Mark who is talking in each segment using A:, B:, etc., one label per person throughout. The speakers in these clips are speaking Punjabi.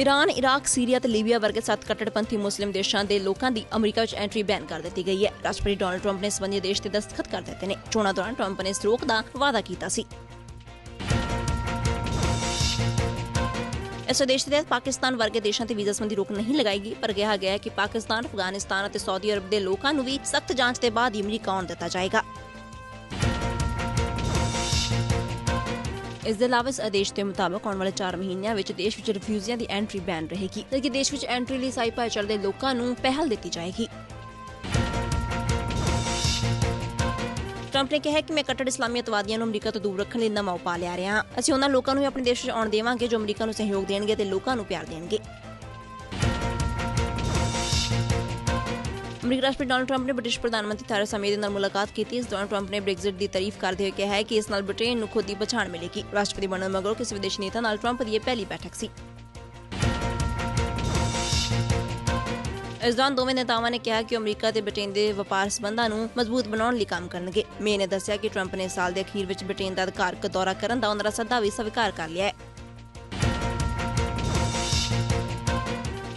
A: ਈਰਾਨ, ਇਰਾਕ, ਸੀਰੀਆ ਤੇ ਲੀਬੀਆ ਵਰਗੇ ਸੱਤ ਕੱਟੜਪੰਥੀ ਮੁਸਲਿਮ ਦੇਸ਼ਾਂ ਦੇ ਲੋਕਾਂ ਦੀ ਅਮਰੀਕਾ ਵਿੱਚ ਐਂਟਰੀ ਬੈਨ ਕਰ ਦਿੱਤੀ ਗਈ ਹੈ। ਰਾਸ਼ਟਰਪਤੀ ਡੋਨਾਲਡ ਟਰੰਪ ਨੇ ਇਸ ਦੇਸ਼ ਤੇ ਦਸਤਖਤ ਕਰ ਦਿੱਤੇ ਨੇ। ਚੋਣਾਂ ਦੌਰਾਨ ਟਰੰਪ ਨੇ ਇਸ ਰੋਕ ਦਾ ਵਾਅਦਾ ਕੀਤਾ ਸੀ। ਇਸ ਆਦੇਸ਼ ਦੇ ਤਹਿਤ ਪਾਕਿਸਤਾਨ ਵਰਗੇ ਦੇਸ਼ਾਂ ਤੇ ਵੀਜ਼ਾ ਸੰਬੰਧੀ ਰੋਕ ਨਹੀਂ ਲਗਾਏਗੀ ਪਰ ਕਿਹਾ ਗਿਆ ਹੈ ਕਿ ਪਾਕਿਸਤਾਨ, ਅਫਗਾਨਿਸਤਾਨ ਅਤੇ ਸਾਊਦੀ ਅਰਬ ਦੇ ਲੋਕਾਂ ਨੂੰ ਵੀ ਸਖਤ ਜਾਂਚ ਦੇ ਬਾਅਦ ਹੀ ਅਮਰੀਕਾ ਆਉਣ ਦਿੱਤਾ ਜਾਏਗਾ। ਇਸ ਦੇ ਇਲਾਵਾ ਇਸ ਆਦੇਸ਼ ਦੇ ਮੁਤਾਬਕ ਆਉਣ ਵਾਲੇ 4 ਮਹੀਨਿਆਂ ਵਿੱਚ ਦੇਸ਼ ਵਿੱਚ ਰਿਫਿਊਜੀਆਂ ਦੀ ਐਂਟਰੀ ਬੈਨ ਰਹੇਗੀ, ਜਦਕਿ ਦੇਸ਼ ਵਿੱਚ ਐਂਟਰੀ ਲਈ ਸਾਈ ਭਾਈਚਾਰੇ ਦੇ ਲੋਕਾਂ ਨੂੰ ਪਹਿਲ ਦਿੱਤੀ ਜਾਏਗੀ। ਟਰੰਪ ਨੇ ਕਿਹਾ ਕਿ ਮੈਂ ਕੱਟੜ ਇਸਲਾਮੀ ਅਤਵਾਦੀਆਂ ਨੂੰ ਅਮਰੀਕਾ ਤੋਂ ਦੂਰ ਰੱਖਣ ਲਈ ਨਵਾਂ ਉਪਾਅ ਲਿਆ ਰਿਹਾ ਹਾਂ। ਅਸੀਂ ਉਹਨਾਂ ਲੋਕਾਂ ਨੂੰ ਵੀ ਆਪਣੇ ਦੇਸ਼ ਵਿੱਚ ਆਉਣ ਦੇਵਾਂਗੇ ਜੋ ਅਮਰੀਕਾ ਨੂੰ ਸਹਿਯੋਗ ਦੇਣਗੇ ਤੇ ਲੋਕਾਂ ਨੂੰ ਪਿਆਰ ਦੇਣਗੇ। ਅਮਰੀਕੀ ਰਾਸ਼ਟਰਪਤੀ ਡੋਨਾਲਡ ਟਰੰਪ ਨੇ ਬ੍ਰਿਟਿਸ਼ ਪ੍ਰਧਾਨ ਮੰਤਰੀ ਥੈਰੇਸਾ ਮੇ ਦੇ ਨਾਲ ਮੁਲਾਕਾਤ ਕੀਤੀ। ਇਸ ਦੌਰਾਨ ਟਰੰਪ ਨੇ ਬ੍ਰੈਗਜ਼ਿਟ ਦੀ ਤਾਰੀਫ ਕਰਦੇ ਹੋਏ ਕਿਹਾ ਹੈ ਕਿ ਇਸ ਨਾਲ ਬ੍ਰਿਟੇਨ ਨੂੰ ਖੁਦ ਦੀ ਪਛਾਣ ਮਿਲੇਗੀ। ਰਾਸ਼ਟਰਪਤੀ ਬਣਨ ਮਗਰੋਂ ਕਿਸੇ ਵਿਦੇਸ਼ੀ ਨੇਤਾ ਨਾਲ ਟਰੰਪ ਦੀ ਇਹ ਪਹਿਲੀ ਬੈਠਕ ਸੀ। ਇਸ ਦੌਰਾਨ ਦੋਵੇਂ ਨੇਤਾਵਾਂ ਨੇ ਕਿਹਾ ਕਿ ਅਮਰੀਕਾ ਤੇ ਬ੍ਰਿਟੇਨ ਦੇ ਵਪਾਰ ਸਬੰਧਾਂ ਨੂੰ ਮਜ਼ਬੂਤ ਬਣਾਉਣ ਲਈ ਕੰਮ ਕਰਨਗੇ। ਮੇ ਨੇ ਦੱਸਿਆ ਕਿ ਟਰੰਪ ਨੇ ਸਾਲ ਦੇ ਅਖੀਰ ਵਿੱਚ ਬ੍ਰਿਟੇਨ ਦਾ ਅਧਿਕਾਰਕ ਦੌਰਾ ਕਰਨ ਦਾ ਉਹਨਾਂ ਦਾ ਸੱਦਾ ਵੀ ਸਵੀਕਾਰ ਕਰ ਲਿਆ ਹੈ।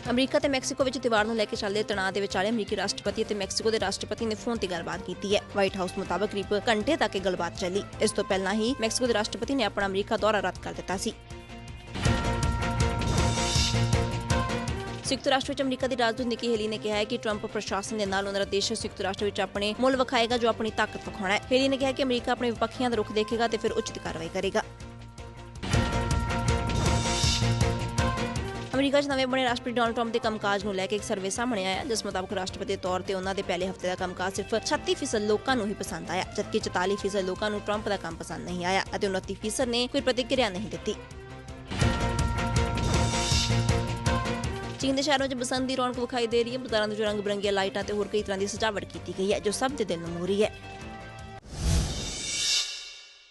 A: ਅਮਰੀਕਾ ਤੇ ਮੈਕਸੀਕੋ ਵਿੱਚ ਤਿਵਾਰ ਨੂੰ ਲੈ ਕੇ ਚੱਲਦੇ ਤਣਾਅ ਦੇ ਵਿਚਾਲੇ ਅਮਰੀਕੀ ਰਾਸ਼ਟਰਪਤੀ ਅਤੇ ਮੈਕਸੀਕੋ ਦੇ ਰਾਸ਼ਟਰਪਤੀ ਨੇ ਫੋਨ ਤੇ ਗੱਲਬਾਤ ਕੀਤੀ ਹੈ। ਵਾਈਟ ਹਾਊਸ ਮੁਤਾਬਕ ਕਰੀਬ ਘੰਟੇ ਤੱਕ ਇਹ ਗੱਲਬਾਤ ਚੱਲੀ। ਇਸ ਤੋਂ ਪਹਿਲਾਂ ਹੀ ਮੈਕਸੀਕੋ ਦੇ ਰਾਸ਼ਟਰਪਤੀ ਨੇ ਆਪਣਾ ਅਮਰੀਕਾ ਦੌਰਾ ਰੱਦ ਕਰ ਦਿੱਤਾ ਸੀ। ਸੰਯੁਕਤ ਰਾਸ਼ਟਰ ਵਿੱਚ ਅਮਰੀਕਾ ਦੀ ਰਾਜਦੂਤ ਨਿੱਕੀ ਹੇਲੀ ਨੇ ਕਿਹਾ ਹੈ ਕਿ ਟਰੰਪ ਪ੍ਰਸ਼ਾਸਨ ਦੇ ਨਾਲ ਉਹਨਾਂ ਦਾ ਦੇਸ਼ ਸੰਯੁਕਤ ਰਾਸ਼ਟਰ ਵਿੱਚ ਆਪਣੇ ਮੁੱਲ ਵਿਖਾਏਗਾ, ਜੋ ਆਪਣੀ ਤਾਕਤ ਵਿਖਾਉਣਾ ਹੈ। ਹੇਲੀ ਨੇ ਕਿਹਾ ਕਿ ਅਮਰੀਕਾ ਆਪਣੇ ਵਿਪੱਖੀਆਂ ਦਾ ਰੁਖ ਦੇਖੇਗਾ ਤੇ ਫਿਰ ਉਚਿਤ ਕਾਰਵਾਈ ਕਰੇਗਾ। ਅਮਰੀਕਾ 'ਚ ਨਵੇਂ ਬਣੇ ਰਾਸ਼ਟਰਪਤੀ ਡੋਨਾਲਡ ਟਰੰਪ ਦੇ ਕੰਮਕਾਜ ਨੂੰ ਲੈ ਕੇ ਇੱਕ ਸਰਵੇ ਸਾਹਮਣੇ ਆਇਆ। ਜਿਸ ਮੁਤਾਬਕ ਰਾਸ਼ਟਰਪਤੀ ਤੌਰ ਤੇ ਉਹਨਾਂ ਦੇ ਪਹਿਲੇ ਹਫ਼ਤੇ ਦਾ ਕੰਮਕਾਜ ਸਿਰਫ 36% ਲੋਕਾਂ ਨੂੰ ਹੀ ਪਸੰਦ ਆਇਆ, ਜਦਕਿ 44% ਲੋਕਾਂ ਨੂੰ ਟਰੰਪ ਦਾ ਕੰਮ ਪਸੰਦ ਨਹੀਂ ਆਇਆ ਅਤੇ 29% ਨੇ ਕੋਈ ਪ੍ਰਤੀਕਿਰਿਆ ਨਹੀਂ ਦਿੱਤੀ। ਚੀਨ ਦੇ ਸ਼ਹਿਰਾਂ 'ਚ ਬਸੰਤ ਦੀ ਰੌਣਕ ਵਿਖਾਈ ਦੇ ਰਹੀ ਹੈ। ਬਾਜ਼ਾਰਾਂ ਦੇ ਰੰਗ ਬਰੰਗੀਆਂ ਲਾਈਟਾਂ ਤੇ ਹੋਰ ਕਈ ਤਰ੍ਹਾਂ ਦੀ ਸਜਾਵਟ ਕੀਤੀ ਗਈ ਹੈ, ਜੋ ਸਭ ਦੇ ਦਿਲ ਨੂੰ ਮੋਹ ਰਹੀ ਹੈ।